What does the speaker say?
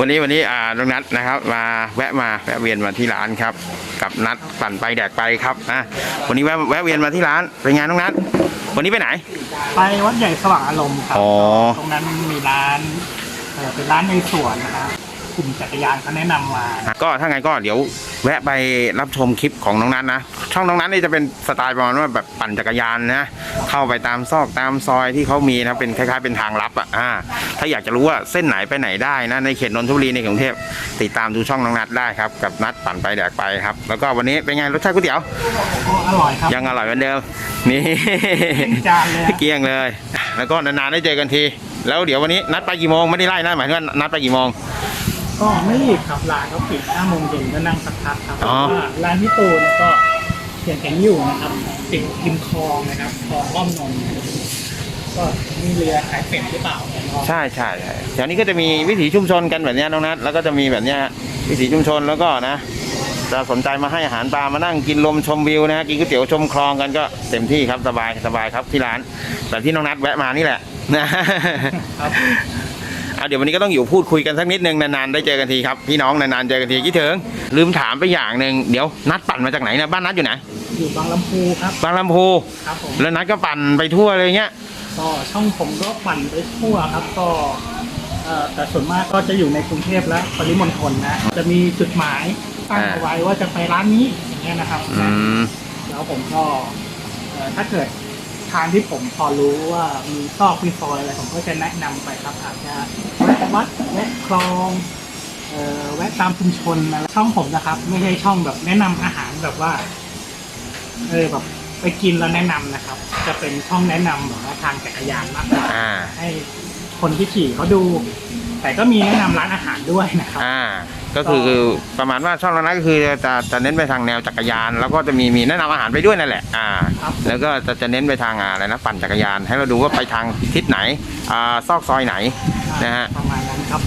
วันนี้วันนี้อ่าน้องนัดนะครับมาแวะมาแวะเวียนมาที่ร้านครับ กับนัดปั่นไปแดกไปครับอะวันนี้แวะแวะเวียนมาที่ร้านเป็นไงน้องนัดวันนี้ไปไหน ไปวัดใหญ่สว่างอารมณ์ครับอ๋อ ตรงนั้นมีร้านเอ่อเป็นร้านในสวนนะครับกลุ่มจักรยานเขาแนะนำมา ก็ถ้าไงก็เดี๋ยวแวะไปรับชมคลิปของน้องนัทนะ ช่องน้องนัทนี่จะเป็นสไตล์ประมาณว่าแบบปั่นจักรยานนะเข้าไปตามซอกตามซอยที่เขามีนะเป็นคล้ายๆเป็นทางลับอะอ่าถ้าอยากจะรู้ว่าเส้นไหนไปไหนได้นะในเขตนนทบุรีในกรุงเทพติดตามดูช่องน้องนัทได้ครับกับนัทปั่นไปแดกไปครับ แล้วก็วันนี้เป็นไงรสชาติก๋วยเตี๋ยวก็อร่อยครับยังอร่อยเหมือนเดิมนี่จานเลยอะเกลี้ยงเลย แล้วก็นานๆได้เจอกันที แล้วเดี๋ยววันนี้นัดไปกี่โมงไม่ได้ไล่นะหมายถึงว่านัดไปกี่โมงก็ไม่รีบครับร้านเขาปิด5โมงเย็นก็นั่งสักพักครับเพอ๋อราะว่าร้านพี่ตูนก็ ยังแข็งอยู่นะครับติดริมคลองนะครับคลองอ้อมนนท์ก็มีเรือขายเป็ดหรือเปล่าเนี่ยลองใช่ใช่ใช่แถวนี้ก็จะมีวิถีชุมชนกันแบบเนี้ยน้องนัทแล้วก็จะมีแบบเนี้ยวิถีชุมชนแล้วก็นะจะสนใจมาให้อาหารปลามานั่งกินลมชมวิวนะกินก๋วยเตี๋ยวชมคลองกันก็เต็มที่ครับสบายสบายครับที่ร้านแบบที่น้องนัทแวะมานี่แหละนะ ครับ เอาเดี๋ยววันนี้ก็ต้องอยู่พูดคุยกันสักนิดนึงนานๆได้เจอกันทีครับพี่น้องนานๆเจอกันทีคิดถึงลืมถามไปอย่างหนึ่งเดี๋ยวนัดปั่นมาจากไหนนะบ้านนัดอยู่ไหนอยู่บางลำพูครับบางลำพูครับผมแล้วนัดก็ปั่นไปทั่วเลยเงี้ยก็ช่องผมก็ปั่นไปทั่วครับก็เอ่อแต่ส่วนมากก็จะอยู่ในกรุงเทพและปริมณฑลนะ จะมีจุดหมายตั้งเอาไว้ว่าจะไปร้านนี้อย่างเงี้ยนะครับอืมแล้วผมก็เอ่อถ้าเกิด ทางที่ผมพอรู้ว่ามีซอกมีซอยอะไรผมก็จะแนะนำไปครับอาจจะแวะวัดแวะคลองเอ่อแวะตามชุมชนอะไรช่องผมนะครับ ไม่ใช่ช่องแบบแนะนำอาหารแบบว่า เออแบบไปกินแล้วแนะนำนะครับ จะเป็นช่องแนะนำแบบว่าทางจักรยานมากกว่าอ่า ให้ คนที่ขี่เขาดู แต่ก็มีแนะนำร้านอาหารด้วยนะครับ อ่า ก็คือประมาณว่าช่องเรานั้นก็คือจะจะเน้นไปทางแนวจักรยาน แล้วก็จะมีมีแนะนำอาหารไปด้วยนั่นแหละ อ่า ครับ แล้วก็จะจะเน้นไปทางอ่าอะไรนะปั่นจักรยาน ให้เราดูว่าไปทางทิศไหน อ่าซอกซอยไหนนะฮะ ประมาณนั้นครับ